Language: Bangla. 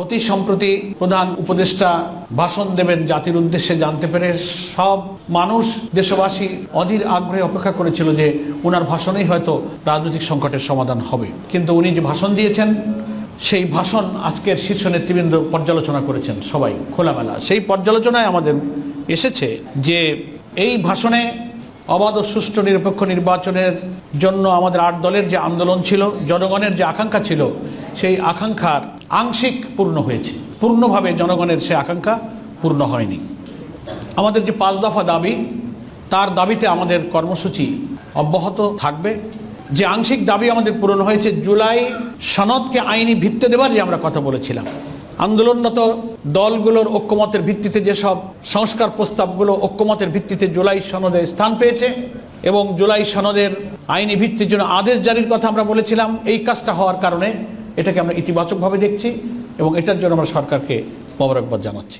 অতি সম্প্রতি প্রধান উপদেষ্টা ভাষণ দেবেন জাতির উদ্দেশ্যে জানতে পেরে সব মানুষ, দেশবাসী অধীর আগ্রহে অপেক্ষা করেছিল যে ওনার ভাষণেই হয়তো রাজনৈতিক সংকটের সমাধান হবে। কিন্তু উনি যে ভাষণ দিয়েছেন, সেই ভাষণ আজকের শীর্ষ নেতৃবৃন্দ পর্যালোচনা করেছেন সবাই খোলামেলা। সেই পর্যালোচনায় আমাদের এসেছে যে এই ভাষণে অবাধ ও সুষ্ঠু নিরপেক্ষ নির্বাচনের জন্য আমাদের আট দলের যে আন্দোলন ছিল, জনগণের যে আকাঙ্ক্ষা ছিল, সেই আকাঙ্ক্ষার আংশিক পূর্ণ হয়েছে। পূর্ণভাবে জনগণের সে আকাঙ্ক্ষা পূর্ণ হয়নি। আমাদের যে পাঁচ দফা দাবি, তার দাবিতে আমাদের কর্মসূচি অব্যাহত থাকবে। যে আংশিক দাবি আমাদের পূরণ হয়েছে, জুলাই সনদকে আইনি ভিত্তি দেবার যে আমরা কথা বলেছিলাম। আন্দোলনরত দলগুলোর ঐক্যমতের ভিত্তিতে যেসব সংস্কার প্রস্তাবগুলো ঐক্যমতের ভিত্তিতে জুলাই সনদে স্থান পেয়েছে এবং জুলাই সনদের আইনি ভিত্তির জন্য আদেশ জারির কথা আমরা বলেছিলাম, এই কাজটা হওয়ার কারণে এটাকে আমরা ইতিবাচকভাবে দেখছি এবং এটার জন্য আমরা সরকারকে মোবারকবাদ জানাচ্ছি।